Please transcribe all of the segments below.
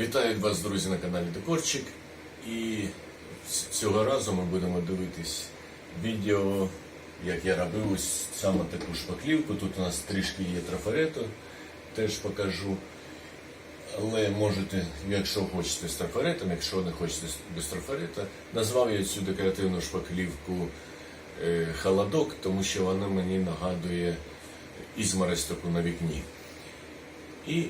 Вітаю вас, друзі, на каналі Декорчик. І цього разу ми будемо дивитись відео, як я робив ось саме таку шпаклівку. Тут у нас трішки є трафарету, теж покажу. Але можете, якщо хочете з трафаретом, якщо не хочете без трафарета, назвав я цю декоративну шпаклівку е, холодок, тому що вона мені нагадує ізморозь таку на вікні. І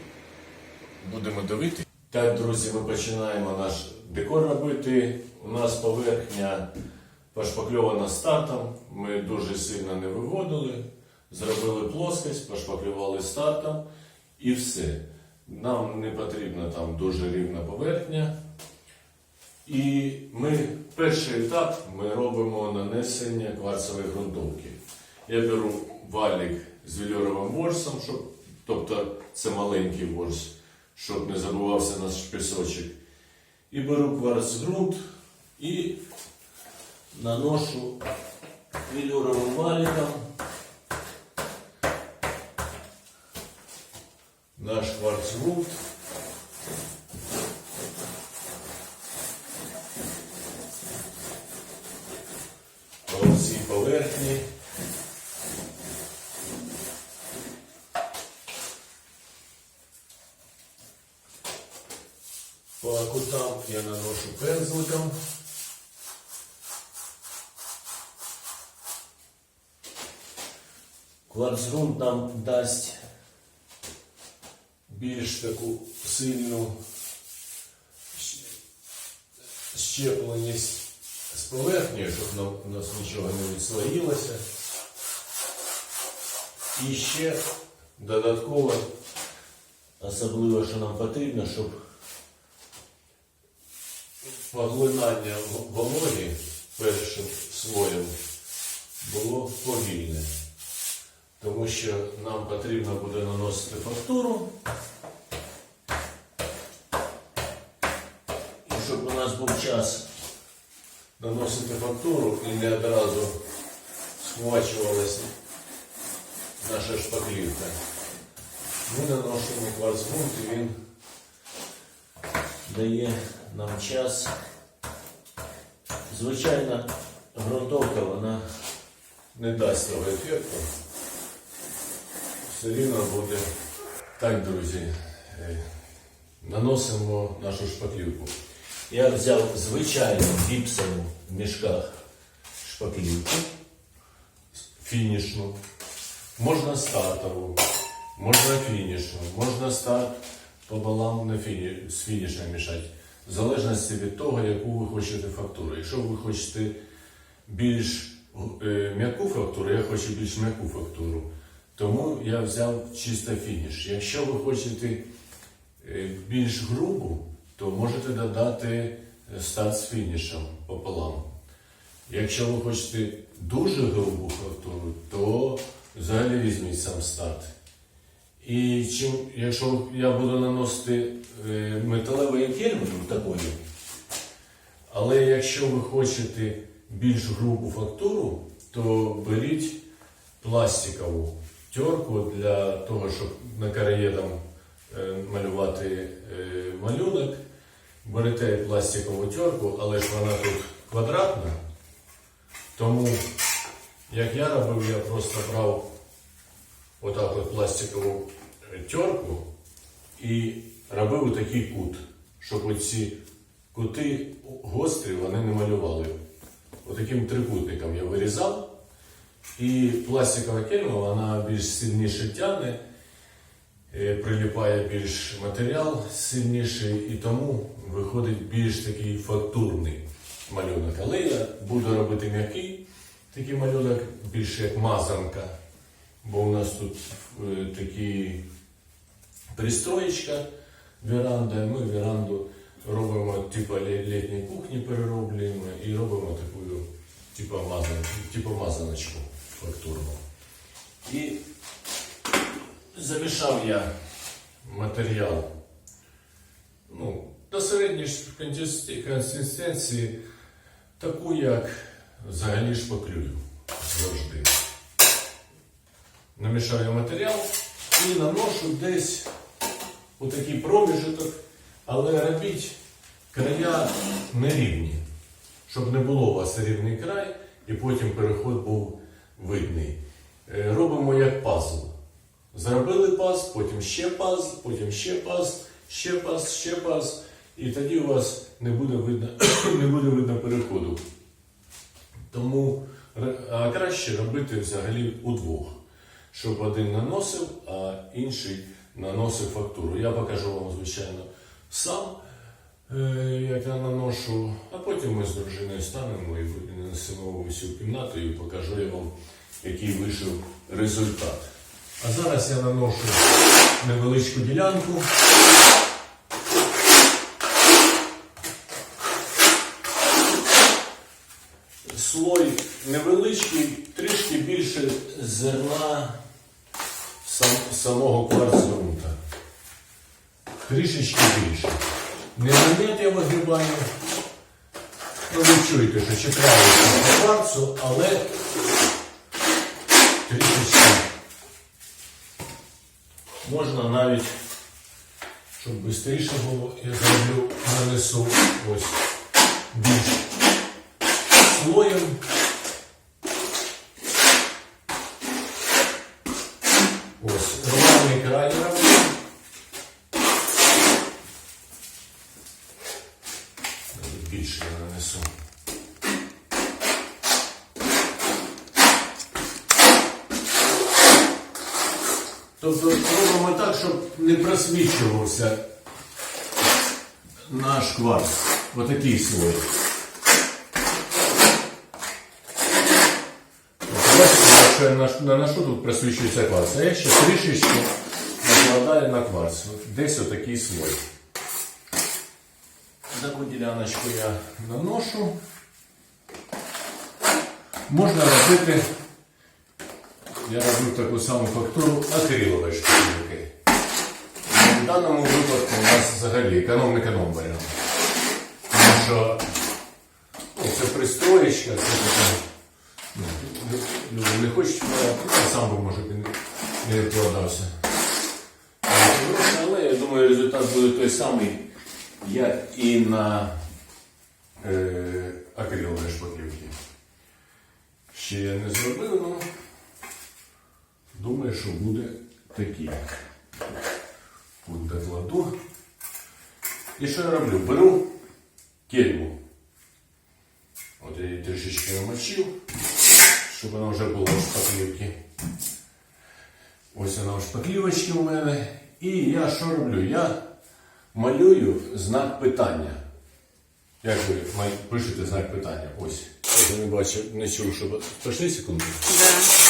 будемо дивитися. Так, друзі, ми починаємо наш декор робити. У нас поверхня пошпакльована стартом. Ми дуже сильно не виводили. Зробили плоскость, пошпаклювали стартом і все. Нам не потрібна там дуже рівна поверхня. І ми перший етап ми робимо нанесення кварцевої ґрунтовки. Я беру валік з велюровим ворсом, щоб, тобто це маленький ворс, щоб не забувався наш пісочок. І беру кварц-ґрунт і наношу велюровим валіком наш кварц-ґрунт. По всій поверхні. По кутам я наношу пензликом. Кварцгрунт нам дасть більш таку сильну щепленість з поверхнею, щоб у нас нічого не відслоїлося. І ще додатково, особливо, що нам потрібно, щоб поглинання вологи першим слоєм було повільне. Тому що нам потрібно буде наносити фактуру. І щоб у нас був час наносити фактуру і не одразу схвачувалася наша шпаклівка. Ми наносимо кварцгрунт і він дає нам час. Звичайно, ґрунтовка вона не дасть того ефекту. Все рівно буде. Так, друзі, е, наносимо нашу шпаклівку. Я взяв звичайну гіпсову в мішках шпаклівку, фінішну. Можна стартову, можна фінішну, можна старт пополам на фіні, з фінішем мішати. В залежності від того, яку ви хочете фактуру. Якщо ви хочете більш е, м'яку фактуру, я хочу більш м'яку фактуру. Тому я взяв чисто фініш. Якщо ви хочете е, більш грубу, то можете додати е, старт з фінішем пополам. Якщо ви хочете дуже грубу фактуру, то взагалі візьміть сам старт. І чим, якщо я буду наносити е, металевою кельмою такою, але якщо ви хочете більш грубу фактуру, то беріть пластикову терку для того, щоб на караєдом е, малювати е, малюнок. Берете пластикову терку, але ж вона тут квадратна. Тому, як я робив, я просто брав отак от пластикову терку і робив такий кут, щоб оці кути гострі вони не малювали. Отаким трикутником я вирізав. І пластикова кельма, вона більш сильніше тягне, е, приліпає більш матеріал сильніший і тому виходить більш такий фактурний малюнок. Але я буду робити м'який такий малюнок, більш як мазанка. Бо у нас тут е, такі пристроєчка, веранда, ми веранду робимо типу літньої кухні перероблюємо і робимо таку типу, мазан, мазаночку фактурну. І замішав я матеріал ну, до середньої консистенції, таку, як взагалі шпаклюю завжди. Намішаю матеріал і наношу десь у такий проміжок Але робіть края нерівні, щоб не було у вас рівний край і потім переход був видний. Е, Робимо як пазл. Зробили паз, потім ще паз, потім ще паз, ще паз, ще паз. І тоді у вас не буде видно, не буде видно переходу. Тому а краще робити взагалі удвох, щоб один наносив, а інший наносив фактуру. Я покажу вам, звичайно, сам, е, як я наношу, а потім ми з дружиною станемо і винесемо в усю кімнату і покажу я вам, який вийшов результат. А зараз я наношу невеличку ділянку. Слой невеличкий, трішки більше зерна сам, самого кварцнута. Трішечки більше. Не момент я вигрібаю. Ну, ви чуєте, що чекається по кварцу, але трішечки можна навіть, щоб швидше було, я зроблю, нанесу ось більш слоєм. Ось, рваний край роблю. Навіть Більше я нанесу. Тобто робимо так, щоб не просвічувався наш кварц. Отакий слой. Якщо я наш- наношу, тут просвічується кварц, а я ще трішечки накладаю на кварц. Десь отакий слой. Таку діляночку я наношу. Можна робити, я роблю таку саму фактуру акрилової шпаклівки. В даному випадку у нас взагалі економ-економ варіант. Тому що ну, це пристроєчка, це таке. Ну, люди не хочуть я сам би, може, не вкладався. Але я думаю, результат буде той самий, як і на е, акриловій шпаклівці. Ще я не зробив, але думаю, що буде такий. Тут докладу. І що я роблю? Беру кельму. От я її трішечки намочив, щоб вона вже була в шпаклівці. Ось вона в шпаклівочці у мене. І я що роблю? Я малюю знак питання. Як ви пишете знак питання? Ось. Я не бачив, не чув, щоб. Пошли секунду. Да.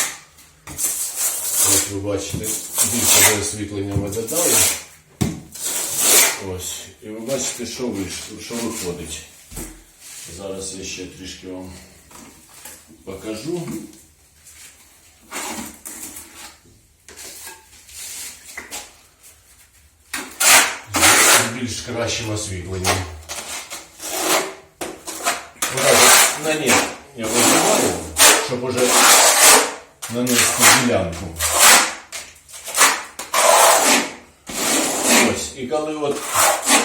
Ви бачите, більше освітлення ми додали. Ось. І ви бачите, що вийшло, що виходить. Зараз я ще трішки вам покажу. Більш кращим освітленням. На ні я визиваю, щоб уже нанести ділянку. Ось, і коли от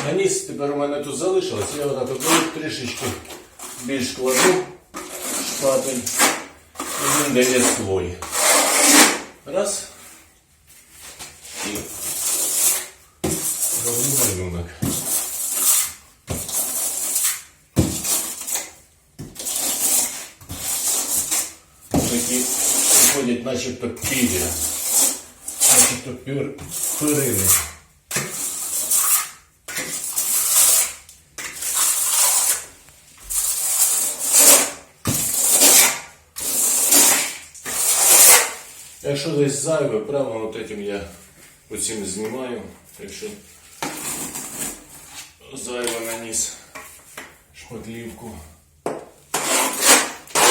наніс, тепер у мене тут залишилось, я отак от беру трішечки більш кладу шпатель і він дає слой. Раз. І роблю малюнок. Такі виходять начебто пір'я, начебто пір, пирини. Якщо десь зайве, прямо от этим я оцим знімаю, якщо зайве наніс шпаклівку.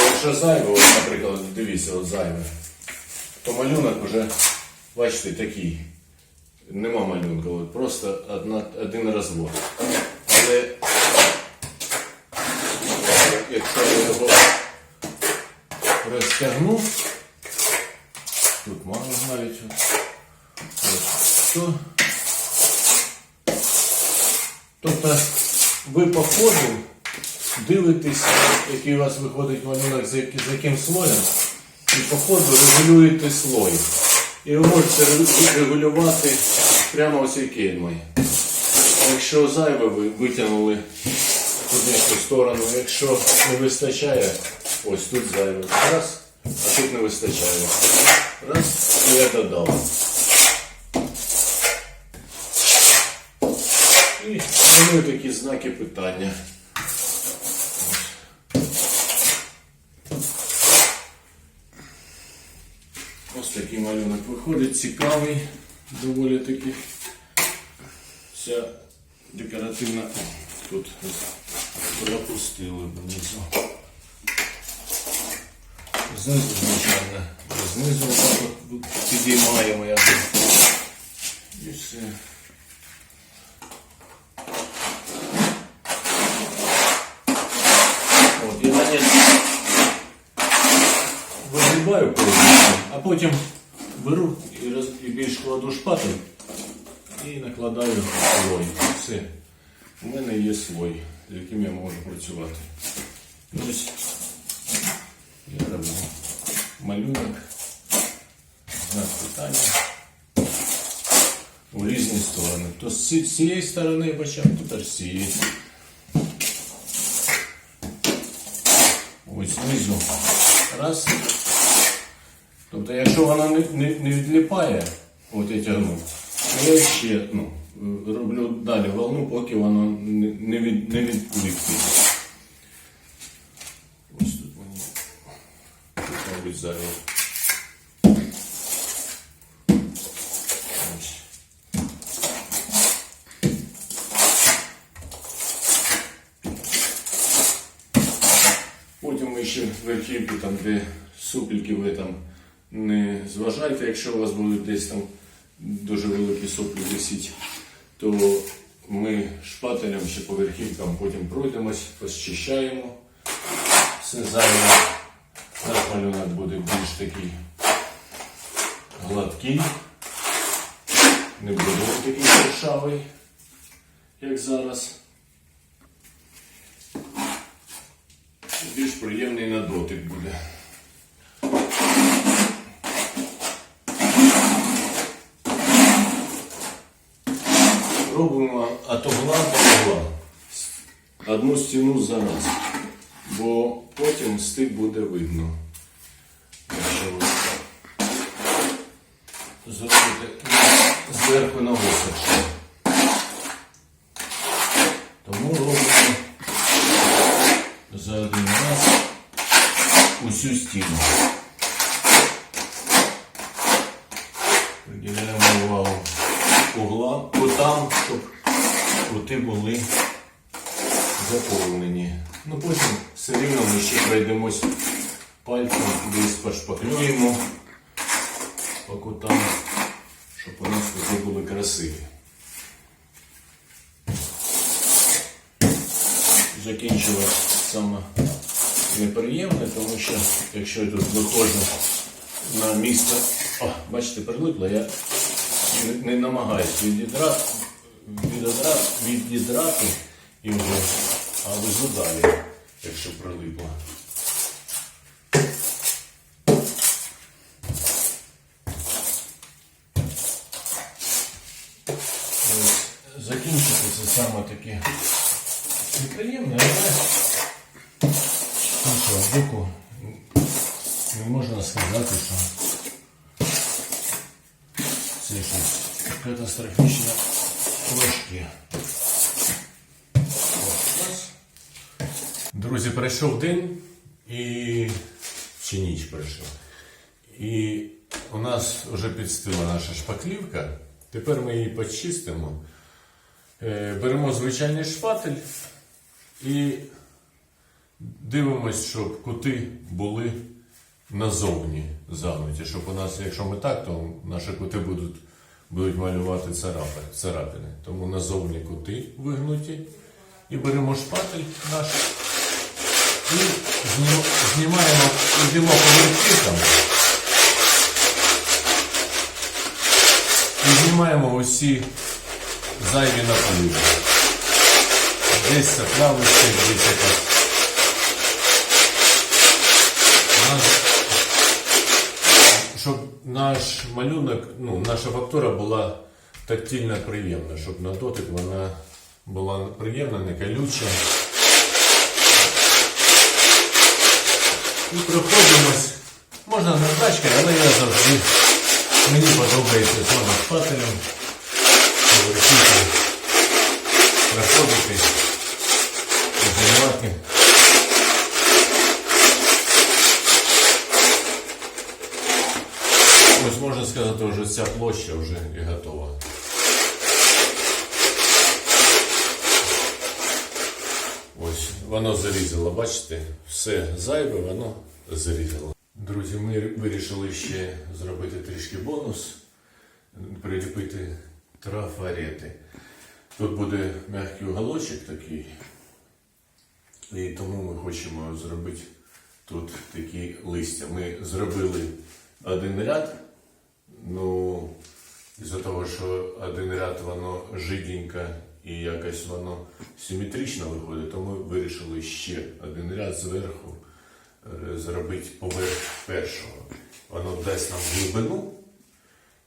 Якщо зайве, от, наприклад, дивіться, от зайве, то малюнок вже, бачите, такий. Нема малюнка, от просто одна, один розвод. Але якщо я його розтягну, тут мало навіть. От, то Тобто ви по ходу дивитесь, який у вас виходить малюнок, за яким, слоєм, і по ходу регулюєте слой. І ви можете регулювати прямо ось кеймою. Якщо зайве, ви витягнули в одну сторону. Якщо не вистачає, ось тут зайве. Раз, а тут не вистачає. Раз, і я додав. І малюю такі знаки питання. Ось такий малюнок виходить, цікавий, доволі таки. Вся декоративна тут пропустили внизу. Знизу, звичайно, знизу отак от підіймаємо як. І все. От, і наконець вигрібаю повністю, а потім беру і, роз, і більш кладу шпатель і накладаю слой. Все. У мене є слой, з яким я можу працювати. Ось я малюнок, знак питання у різні сторони. То з цієї сторони почав, то теж з цієї. Ось знизу. Раз. Тобто, якщо вона не, не, не відліпає, от я тягну, то я ще ну, роблю далі волну, поки воно не, не, від, не відліпить. Ось тут мені, тут, мабуть, зайве. Потім ми ще верхівки, там, де супільки ви там не зважайте, якщо у вас будуть десь там дуже великі соплі висіть, то ми шпателем ще по верхівкам потім пройдемось, розчищаємо. Все зайве. Малюнок буде більш такий гладкий. Не буде такий шершавий, як зараз. більш приємний на дотик буде. Робимо от угла до угла. Одну стіну за раз. Бо потім стик буде видно. Якщо ви зробите зверху на високо. Тому робимо за один раз усю стіну. Приділяємо увагу углам, кутам, щоб кути були заповнені. Ну потім все рівно ми ще пройдемось пальцем десь пошпаклюємо по щоб у нас були красиві. закінчилось саме неприємне, тому що якщо я тут виходжу на місце, о, бачите, прилипло, я не, не намагаюся відідрати, відідрати, і вже, а везу далі, якщо прилипло. Ось, Закінчити це саме таке неприємне, але з іншого боку не можна сказати, що це щось катастрофічно важке. Друзі, пройшов день і чи ніч пройшов. І у нас вже підстила наша шпаклівка. Тепер ми її почистимо. Е, Беремо звичайний шпатель і дивимось, щоб кути були назовні загнуті. Щоб у нас, якщо ми так, то наші кути будуть, будуть малювати царапи, царапини. Тому назовні кути вигнуті. І беремо шпатель наш і знімаємо, йдемо по верхівкам. І знімаємо усі зайві напливи. Десь заправочка, десь якась. Наш- Щоб наш малюнок, ну, наша фактура була тактильно приємна, щоб на дотик вона була приємна, не колюча. І проходимось. Можна наждачкою, але я завжди. Мені подобається саме шпателем. Проходити, піднімати. Ось можна сказати, вже ця площа вже і готова. Ось воно зарізало, бачите, все зайве, воно зарізало. Друзі, ми вирішили ще зробити трішки бонус, приліпити трафарети. Тут буде м'який уголочок такий, і тому ми хочемо зробити тут такі листя. Ми зробили один ряд, ну, із-за того, що один ряд воно жиденько і якось воно симетрично виходить, то ми вирішили ще один ряд зверху е, зробити поверх першого. Воно дасть нам глибину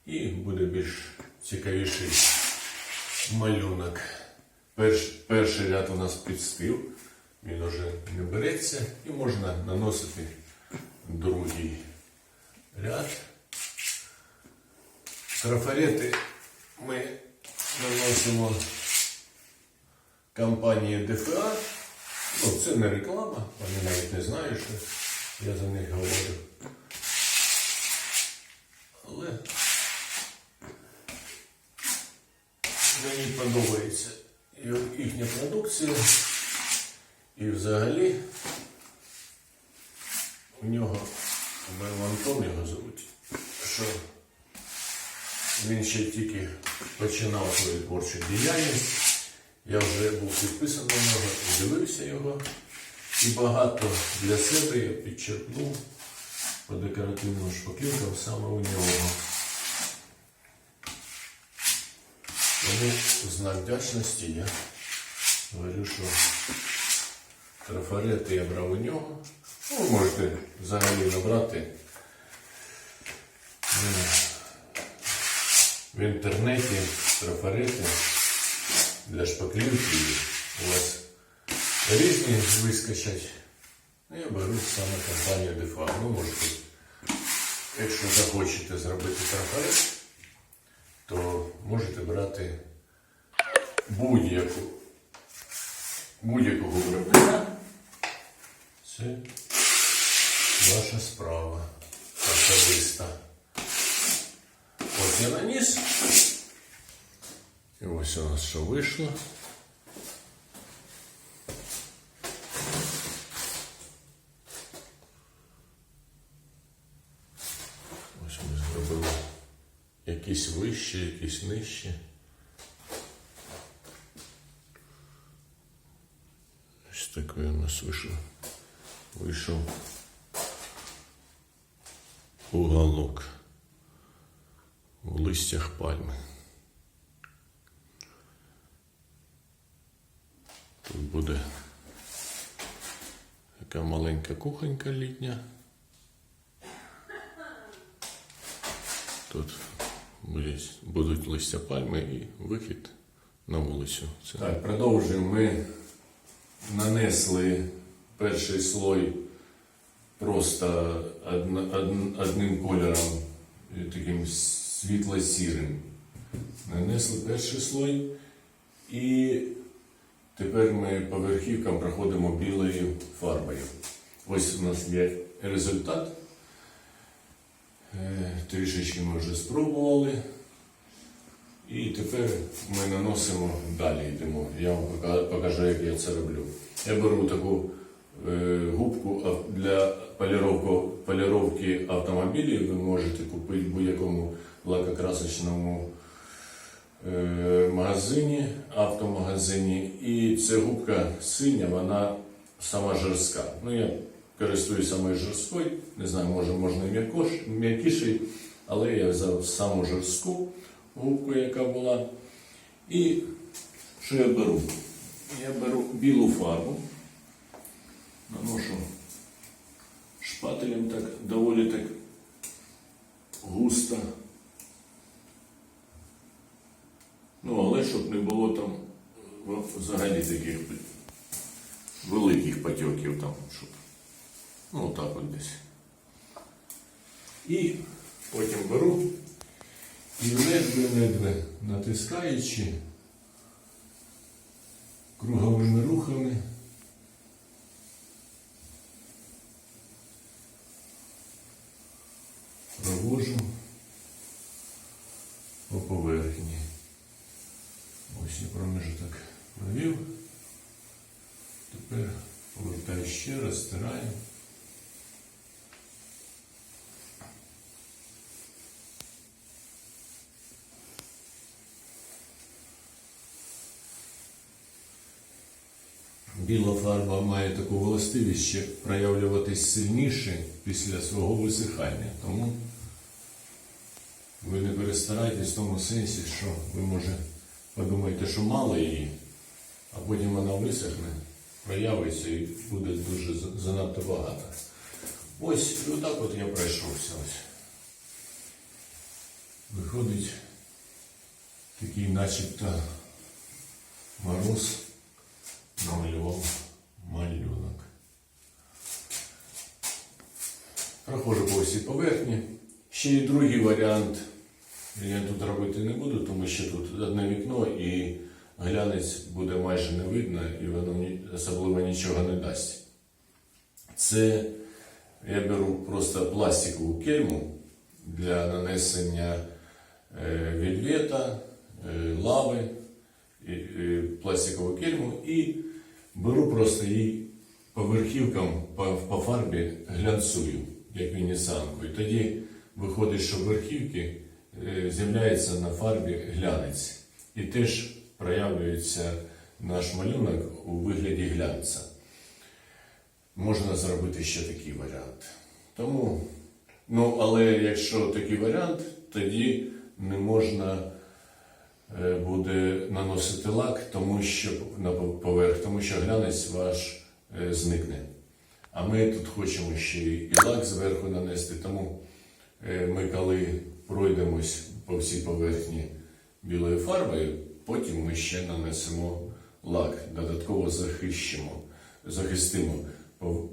і буде більш цікавіший малюнок. Перш, перший ряд у нас підстив, він уже не береться і можна наносити другий ряд. Трафарети ми наносимо компанії ДФА. Ну, це не реклама, вони навіть не знають, що я за них говорю. Але мені подобається їхня продукція. І взагалі у нього Антон його звуть, що він ще тільки починав свою творчу діяльність. Я вже був підписаний на нього, дивився його. І багато для себе я підчеркнув по декоративним шпаклівкам саме у нього. Тому в знак вдячності я говорю, що трафарети я брав у нього. Ну, ви можете взагалі набрати в інтернеті трафарети для шпаклівки. У вас різні вискочать. Ну, Я беру саме компанію Defa. Ви можете, якщо захочете зробити трафарет, то можете брати будь-яку будь-якого виробника. Це ваша справа особиста. От я наніс. І ось у нас що вийшло. Ось ми зробили якісь вище, якісь нижче. Ось такий у нас вийшов. Вийшов уголок в листях пальми. Тут буде така маленька кухонька літня. Тут будуть листя пальми і вихід на вулицю. Це... Так, продовжуємо. Ми нанесли перший слой просто одним кольором, таким світло-сірим. Нанесли перший слой і тепер ми по верхівкам проходимо білою фарбою. Ось у нас є результат. Е, Трішечки ми вже спробували. І тепер ми наносимо далі йдемо. Я вам покажу, як я це роблю. Я беру таку е, губку для поліровки, автомобілів. Ви можете купити будь-якому лакокрасочному е, магазині, автомагазині. І ця губка синя, вона сама жорстка. Ну, я користуюсь самою жорсткою, не знаю, може можна і м'якіший, але я взяв саму жорстку губку, яка була. І що я беру? Я беру білу фарбу. Наношу шпателем так доволі так густо. Ну, але щоб не було там е, взагалі таких великих потьоків там, щоб. Ну, отак от десь. І потім беру і ледве-ледве натискаючи круговими рухами. Провожу по поверхні. Ось я промежуток провів. Тепер повертаю ще раз, стираю. Біла фарба має таку властивість ще проявлюватись сильніше після свого висихання. Тому ви не перестарайтесь в тому сенсі, що ви може подумаєте, що мало її, а потім вона висохне, проявиться і буде дуже занадто багато. Ось і отак от я пройшовся. Ось. Виходить такий начебто мороз намалював малюнок. Проходжу по всій поверхні. Ще є другий варіант. Я тут робити не буду, тому що тут одне вікно і глянець буде майже не видно і воно особливо нічого не дасть. Це я беру просто пластикову кельму для нанесення е, вельвета, е, лави, пластикову кельму і беру просто її по верхівкам по, фарбі глянцую, як венеціанку. І тоді виходить, що верхівки е, з'являється на фарбі глянець. І теж проявлюється наш малюнок у вигляді глянця. Можна зробити ще такий варіант. Тому, ну, але якщо такий варіант, тоді не можна е, буде наносити лак, тому що на поверх, тому що глянець ваш е, зникне. А ми тут хочемо ще і лак зверху нанести, тому е, ми коли пройдемось по всій поверхні білою фарбою, потім ми ще нанесемо лак, додатково захищимо, захистимо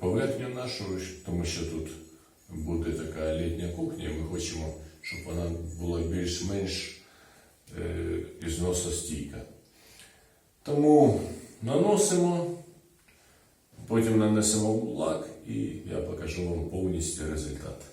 поверхню нашу, тому що тут буде така літня кухня, і ми хочемо, щоб вона була більш-менш е, ізносостійка. Тому наносимо, потім нанесемо лак і я покажу вам повністю результат.